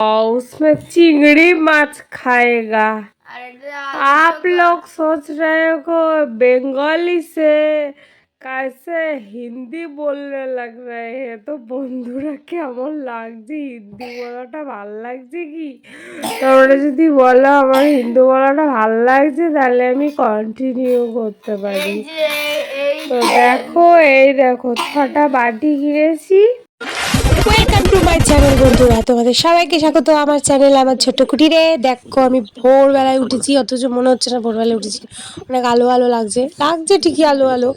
और उसमें चिंगड़ी माछ खाएगा अरे आप लोग सोच रहे हो बंगाली से कैसे হিন্দি বললে লাগ रहे हैं তো বন্ধুরা কেমন লাগছে হিন্দি বলাটা ভাল লাগছে কি তোমরা যদি বলো আমার হিন্দি বলাটা ভাল লাগছে তাহলে আমি কন্টিনিউ করতে পারি এই যে এই তো দেখো এই দেখো ছটা বাটি কিনেছি ওয়েলকাম টু মাই চ্যানেল বন্ধুরা। তোমাদের সবাইকে স্বাগত। আমার চ্যানেল আমার ছোট্ট কুটিরে। দেখো, আমি ভোরবেলায় উঠেছি, অথচ মনে হচ্ছে না ভোরবেলায় উঠেছি। অনেক আলো আলো লাগছে। লাগছে ঠিকই আলো আলো।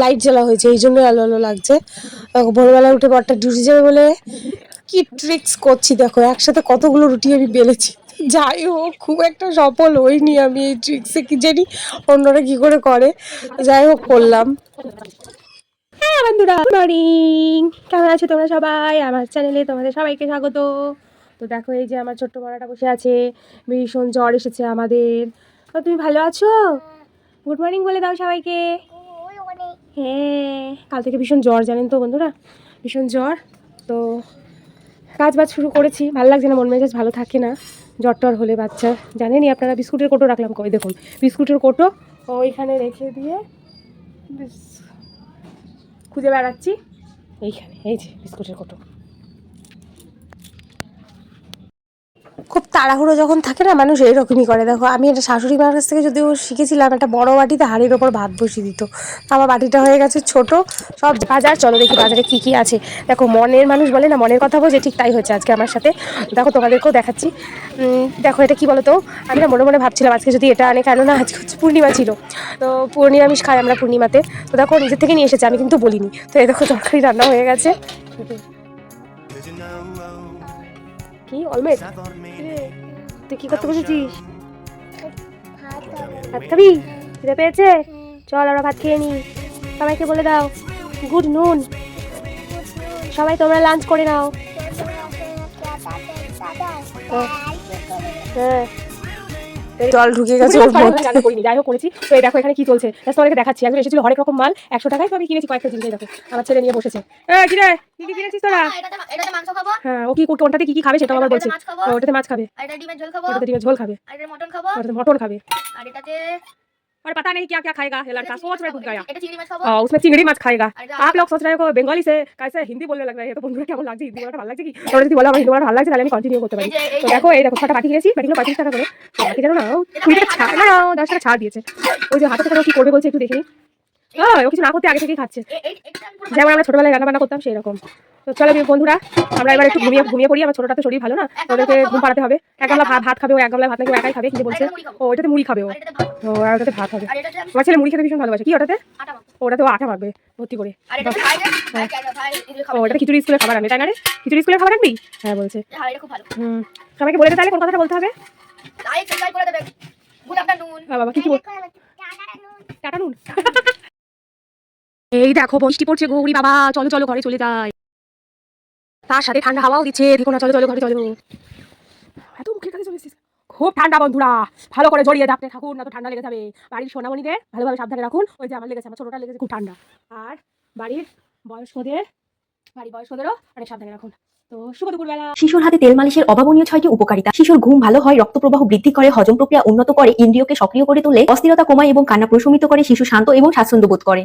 লাইট জ্বালা হয়েছে, এই জন্যই আলো আলো লাগছে। ভোরবেলায় উঠে বরটা ডিউটি যাবে বলে কি ট্রিক্স করছি, দেখো। একসাথে কতগুলো রুটি আমি বেলেছি। যাই হোক, খুব একটা সফল হইনি আমি এই ট্রিক্সে কি জানি অন্যরা কি করে করে। যাই হোক, করলাম। হ্যাঁ বন্ধুরা মর্নিং কেমন আছো তোমরা সবাই? আমার চ্যানেলে তোমাদের সবাইকে স্বাগত। তো দেখো, এই যে আমার ছোট্ট মারাটা বসে আছে। ভীষণ জ্বর এসেছে আমাদের। তো তুমি ভালো আছো? গুড মর্নিং বলে দাও সবাইকে। হ্যাঁ কাল থেকে ভীষণ জ্বর, জানেন তো বন্ধুরা? ভীষণ জ্বর। তো কাজ বাজ শুরু করেছি। ভালো লাগছে না, মন মেজাজ ভালো থাকে না। জ্বর টর হলে বাচ্চা। জানেনই আপনারা, বিস্কুটের কোটো রাখলাম কই, দেখুন। বিস্কুটের কোটো ওইখানে রেখে দিয়ে খুঁজে বেড়াচ্ছি। এইখানে এই যে বিস্কুটের কোটো। খুব তাড়াহুড়ো যখন থাকে না মানুষ এইরকমই করে। দেখো আমি এটা শাশুড়ি মার কাছ থেকে যদিও শিখেছিলাম একটা বড় বাটিতে হাড়ির ওপর ভাত বসিয়ে দিত। আমার বাটিটা হয়ে গেছে ছোট সব বাজার চলো দেখি বাজারে কি কি আছে। দেখো মনের মানুষ বলে না মনের কথা বোঝে ঠিক তাই হয়েছে আজকে আমার সাথে। দেখো তোমাদেরকেও দেখাচ্ছি। দেখো এটা কি বলো তো আমি না মনে মনে ভাবছিলাম আজকে যদি এটা আনে কেননা আজকে হচ্ছে পূর্ণিমা ছিল। তো নিরামিষ খাই আমরা পূর্ণিমাতে। তো দেখো নিজের থেকে নিয়ে এসেছে আমি কিন্তু বলিনি। তো এই দেখো তরকারি রান্না হয়ে গেছে। কি অলমেট তুই কি করতে বসেছিস? ভাত খাবি? খিদে পেয়েছে? চল আমরা ভাত খেয়ে নিই। সবাইকে বলে দাও গুড নুন। সবাই তোমরা লাঞ্চ করে নাও। হ্যাঁ। জল ঢুকে গেছে রান্না করিনি যাই হোক করেছি। তো এই দেখো এখানে কি চলছে? ব্যস্ত অনেকে দেখাচ্ছি। একজন এসেছিল হরেক রকম মাল একশো টাকায় তো আমি কিনেছি কয়েকটা জিনিস দেখো। আমার ছেলে নিয়ে বসেছে। হ্যাঁ কিরে? কি কি কিনেছিস তোরা? হ্যাঁ ও কি কোনটাতে কি কি খাবে সেটা আবার বলছে। ওটাতে মাছ খাবে। ডিমের ঝোল খাবে। ওটাতে ডিমের ঝোল খাবে। মটন খাবে। মটন খাবে। আর এটাতে और पता नहीं क्या क्या खाएगा ये लड़का सोच में गया। हाँ, उसमें चिंगड़ी मछ खाएगा। आप लोग सोच रहे हो बंगाली से कैसे हिंदी बोलने लग रहे हैं तो क्या तो बोला तो तो देखो ये देखो छोटा दस टाइम दिए हाथों ও কিছু না করতে আগে থেকেই খাচ্ছে। যেমন আমরা ছোটবেলায় রান্না বান্না করতাম সেই রকম তো চলো বন্ধুরা আমরা এবার একটু ঘুমিয়ে ঘুমিয়ে পড়ি আমার ছোটটা তো শরীর ভালো না ওদেরকে ঘুম পাড়াতে হবে। এক গামলা ভাত খাবে ও এক গামলা ভাত নাকি একাই খাবে কি যে বলছে? ও ওটাতে মুড়ি খাবে ও। ও আর ওটাতে ভাত হবে। আমার ছেলে মুড়ি খেতে ভীষণ ভালোবাসে। কি ওটাতে? ওটাতে ও আটা মাখবে ভর্তি করে। এগুলো ও ওটাতে খিচুড়ি স্কুলের খাবার আনবে তাই না রে? খিচুড়ি স্কুলের খাবার আনবি? হ্যাঁ বলছে। হ্যাঁ হুম সবাইকে বলে দে তাহলে কোন কথাটা বলতে হবে? হ্যাঁ বাবা কি কি বল টাটা নুন। এই দেখো, বৃষ্টি পড়ছে গৌরী বাবা। চলো চলো, ঘরে চলে যাই। তার সাথে ঠান্ডা হাওয়াও দিচ্ছে। দেখো না, চলো চলো, ঘরে চলো। এত মুখের কাছে চলে এসেছিস। খুব ঠান্ডা বন্ধুরা। ভালো করে জড়িয়ে ডাকতে থাকুন না তো ঠান্ডা লেগে যাবে। বাড়ির সোনামণিদের ভালোভাবে সাবধানে রাখুন। ওই যে আমার লেগেছে, আমার ছোটটা লেগেছে, খুব ঠান্ডা। আর বাড়ির বয়স্কদের, বাড়ির বয়স্কদেরও অনেক সাবধানে রাখুন। শিশুর হাতে তেল মালিশের অভাবনীয় ছয়টি উপকারিতা। শিশুর ঘুম ভালো হয় রক্ত প্রবাহ বৃদ্ধি করে, হজম প্রক্রিয়া উন্নত করে, ইন্দ্রিয়কে সক্রিয় করে তোলে, অস্থিরতা কমায় এবং কান্না প্রশমিত করে, শিশু শান্ত এবং স্বাচ্ছন্দ্য বোধ করে।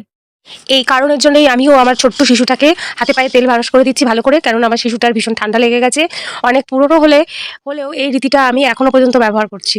এই কারণের জন্যই আমিও আমার ছোট্ট শিশুটাকে হাতে পায়ে তেল ভারস করে দিচ্ছি ভালো করে কারণ আমার শিশুটার ভীষণ ঠান্ডা লেগে গেছে। অনেক পুরনো হলে, হলেও এই রীতিটা আমি এখনও পর্যন্ত ব্যবহার করছি।